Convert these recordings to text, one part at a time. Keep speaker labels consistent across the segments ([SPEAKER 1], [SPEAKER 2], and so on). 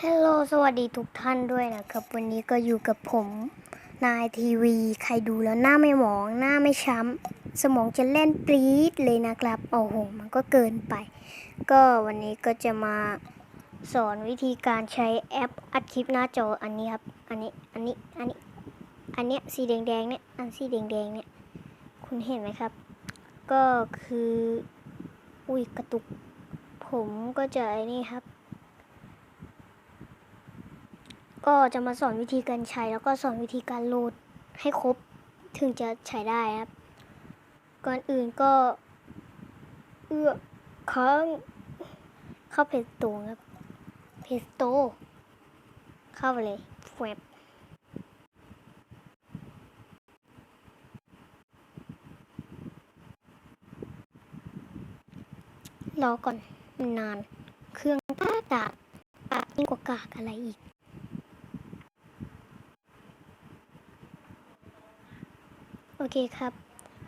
[SPEAKER 1] ฮัลโหลสวัสดีทุกท่านด้วยนะครับ วันนี้ก็อยู่กับผม นายทีวี ใครดูแล้วหน้าไม่หมองหน้าไม่ช้ำ สมองจะเล่นปรี๊ดเลยนะครับ โอ้โห มันก็เกินไป ก็วันนี้ก็จะมาสอนวิธีการใช้แอปอัดคลิปหน้าจออันนี้ครับ อันนี้ อันนี้ อันนี้ อันเนี้ยสีแดงๆเนี่ย อันสีแดงๆเนี่ย คุณเห็นไหมครับ ก็คือ อุ้ยกระตุก ผมก็จะไอ้นี่ครับ ก็จะมาสอนวิธีการใช้แล้วก็สอนวิธีการโหลดให้ครบถึงจะใช้ได้ครับ ก่อนอื่นก็ เอื้อค้างเข้าเพจตัวครับเพจโตเข้าไปเลยแวบรอก่อนนาน เครื่องกากากกากยิ่งกว่ากากอะไรอีก อเคครับ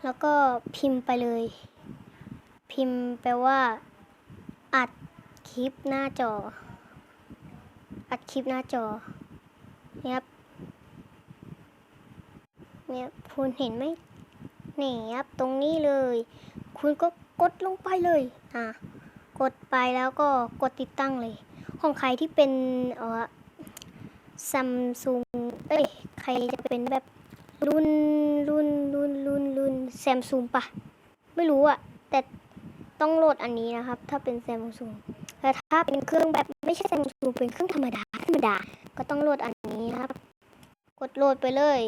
[SPEAKER 1] แล้วก็พิมพ์ไปเลย พิมพ์แปลว่า อัดคลิปหน้าจอ อัดคลิปหน้าจอเนี่ยครับเนี่ยคุณเห็นไหมนี่ครับตรงนี้เลย คุณก็กดลงไปเลย อะ กดไปแล้วก็กดติดตั้งเลย ของใครที่เป็นเอ่อซัมซุงเอ้ย ใครจะเป็นแบบ รุ่นรุ่นรุ่นรุ่นรุ่นแซมซุงปะไม่รู้อะแต่ต้องโหลดอันนี้นะครับ ถ้าเป็นแซมซุงแต่ถ้าเป็นเครื่องแบบไม่ใช่แซมซุงเป็นเครื่องธรรมดาธรรมดา ก็ต้องโหลดอันนี้นะครับ กดโหลดไปเลย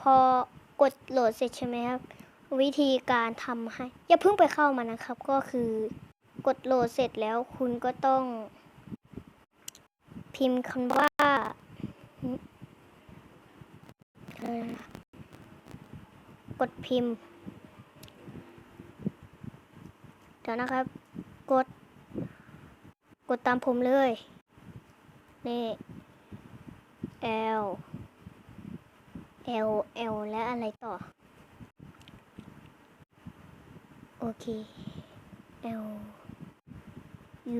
[SPEAKER 1] พอกดโหลดเสร็จใช่ไหมครับ วิธีการทำให้ อย่าเพิ่งไปเข้ามานะครับ ก็คือกดโหลดเสร็จแล้วคุณก็ต้อง พิมพ์คำว่า อะไรนะ กดพิมพ์ เดี๋ยวนะครับ กด กดตามผมเลย นี่ L L L และอะไรต่อ โอเค L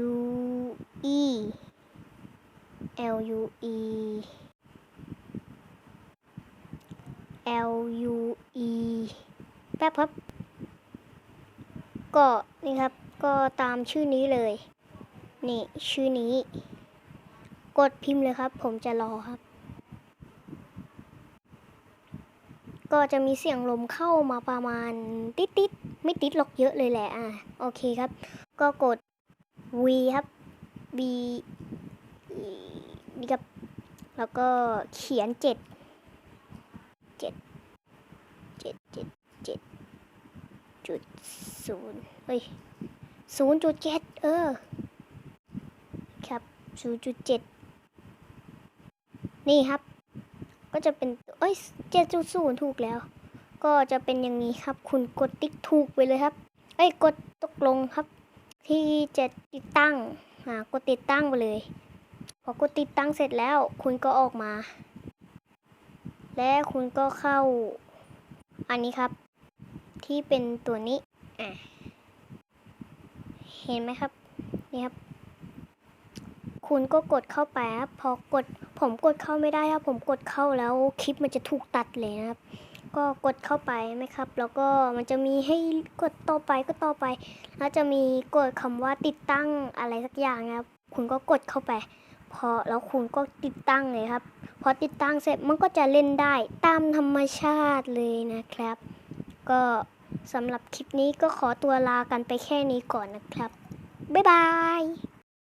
[SPEAKER 1] U E L U E L U E แป๊บครับ ก็นี่ครับ ก็ตามชื่อนี้เลย นี่ชื่อนี้ กดพิมพ์เลยครับ ผมจะรอครับ ก็จะมีเสียงลมเข้ามาประมาณติดติดไม่ติดหรอกเยอะเลยแหละ อะ โอเคครับ ก็กด V ครับ B นี่ครับ แล้วก็เขียนเจ็ด เจ็ด เจ็ด เจ็ด เจ็ด จุดศูนย์เฮ้ยศูนย์จุดเจ็ดเออ ครับศูนย์จุดเจ็ดนี่ครับ ก็จะเป็นเอ้ยเจ็ดจุดศูนย์ถูกแล้ว ก็จะเป็นอย่างนี้ครับ คุณกดติ๊กถูกไปเลยครับ เอ้ย กดตกลงครับ ที่จะติดตั้งอ่ากดติดตั้งไปเลย พอกดติดตั้งเสร็จแล้ว คุณก็ออกมา และคุณก็เข้า อันนี้ครับ ที่เป็นตัวนี้อะเห็นไหมครับ นี่ครับ คุณก็กดเข้าไปครับ พอกดผมกดเข้าไม่ได้ครับ ผมกดเข้าแล้วคลิปมันจะถูกตัดเลยนะครับ ก็กดเข้าไปไหมครับ แล้วก็มันจะมีให้กดต่อไปก็ต่อไป แล้วจะมีกดคำว่าติดตั้งอะไรสักอย่างนะครับ คุณก็กดเข้าไป พอแล้วคุณก็ติดตั้งเลยครับ พอติดตั้งเสร็จมันก็จะเล่นได้ตามธรรมชาติเลยนะครับ ก็ สำหรับคลิปนี้ก็ขอตัวลากันไปแค่นี้ก่อนนะครับ บ๊ายบาย